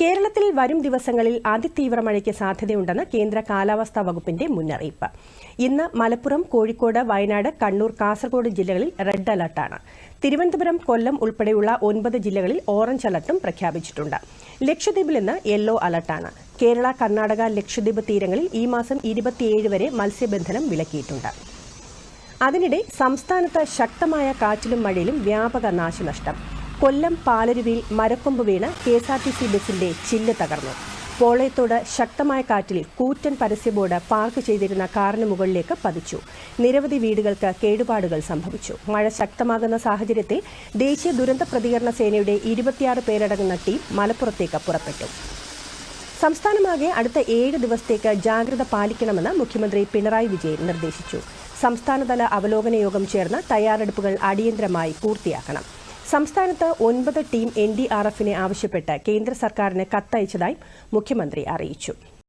കേരളത്തിൽ വരും ദിവസങ്ങളിൽ അതിതീവ്ര മഴയ്ക്ക് സാധ്യതയുണ്ടെന്ന് കേന്ദ്ര കാലാവസ്ഥാ വകുപ്പിന്റെ മുന്നറിയിപ്പ്. ഇന്ന് മലപ്പുറം കോഴിക്കോട് വയനാട് കണ്ണൂർ കാസർഗോഡ് ജില്ലകളിൽ റെഡ് അലർട്ടാണ്. തിരുവനന്തപുരം കൊല്ലം ഉൾപ്പെടെയുള്ള ഒൻപത് ജില്ലകളിൽ ഓറഞ്ച് അലർട്ടും പ്രഖ്യാപിച്ചിട്ടുണ്ട്. ലക്ഷദ്വീപിൽ ഇന്ന് യെല്ലോ അലർട്ടാണ്. കേരള കർണാടക ലക്ഷദ്വീപ് തീരങ്ങളിൽ ഈ മാസം ഇരുപത്തിയേഴ് വരെ മത്സ്യബന്ധനം വിലക്കിയിട്ടുണ്ട്. അതിനിടെ സംസ്ഥാനത്ത് ശക്തമായ കാറ്റിലും മഴയിലും വ്യാപക നാശനഷ്ടം. കൊല്ലം പാലരുവിയിൽ മരക്കൊമ്പ് വീണ് K S R T C ബസിന്റെ ചില്ല് തകർന്നു. പോളയത്തോട് ശക്തമായ കാറ്റിൽ കൂറ്റൻ പരസ്യ ബോർഡ് പാർക്ക് ചെയ്തിരുന്ന കാറിന് മുകളിലേക്ക് പതിച്ചു. നിരവധി വീടുകൾക്ക് കേടുപാടുകൾ സംഭവിച്ചു. മഴ ശക്തമാകുന്ന സാഹചര്യത്തിൽ ദേശീയ ദുരന്ത പ്രതികരണ സേനയുടെ ഇരുപത്തിയാറ് പേരടങ്ങുന്ന ടീം മലപ്പുറത്തേക്ക് പുറപ്പെട്ടു. സംസ്ഥാനമാകെ അടുത്ത ഏഴ് ദിവസത്തേക്ക് ജാഗ്രത പാലിക്കണമെന്ന് മുഖ്യമന്ത്രി പിണറായി വിജയൻ നിർദ്ദേശിച്ചു. സംസ്ഥാനതല അവലോകന യോഗം ചേർന്ന് തയ്യാറെടുപ്പുകൾ അടിയന്തരമായി പൂർത്തിയാക്കണം. സംസ്ഥാനത്ത് ഒൻപത് ടീം എൻ ഡി ആർ എഫിനെ ആവശ്യപ്പെട്ട് കേന്ദ്ര സർക്കാരിന് കത്തയച്ചതായും മുഖ്യമന്ത്രി അറിയിച്ചു